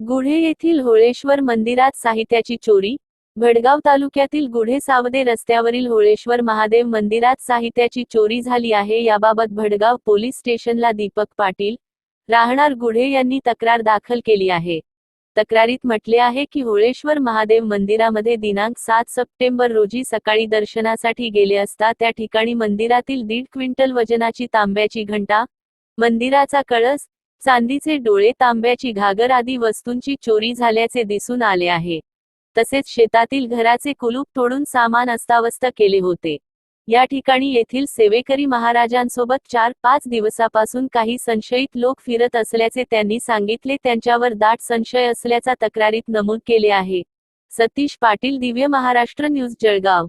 गुढे येथील होळेश्वर मंदिरात साहित्याची चोरी भडगाव तालुक्यातील गुढे सावदे रस्त्यावरील होळेश्वर महादेव मंदिरात साहित्याची चोरी झाली आहे याबाबत भडगाव पोलीस स्टेशनला दीपक पाटील राहणार गुढे यांनी तक्रार दाखल केली आहे. तक्रारीत म्हटले आहे की होळेश्वर महादेव मंदिरामध्ये दिनांक सात सप्टेंबर रोजी सकाळी दर्शनासाठी गेले असता त्या ठिकाणी मंदिरातील दीड क्विंटल वजनाची तांब्याची घंटा मंदिराचा कळस चांदीचे डोळे तांब्याची घागर आदी वस्तूंची चोरी झाल्याचे दिसून आले आहे. तसेच शेतातील घराचे कुलूप तोडून सामान अस्तावस्त केले होते. या ठिकाणी येथील सेवेकरी महाराजांसोबत चार पाच दिवसापासून काही संशयित लोक फिरत असल्याचे त्यांनी सांगितले. त्यांच्यावर दाट संशय असल्याचा तक्रारीत नमूद केले आहे. सतीश पाटील दिव्य महाराष्ट्र न्यूज जळगाव.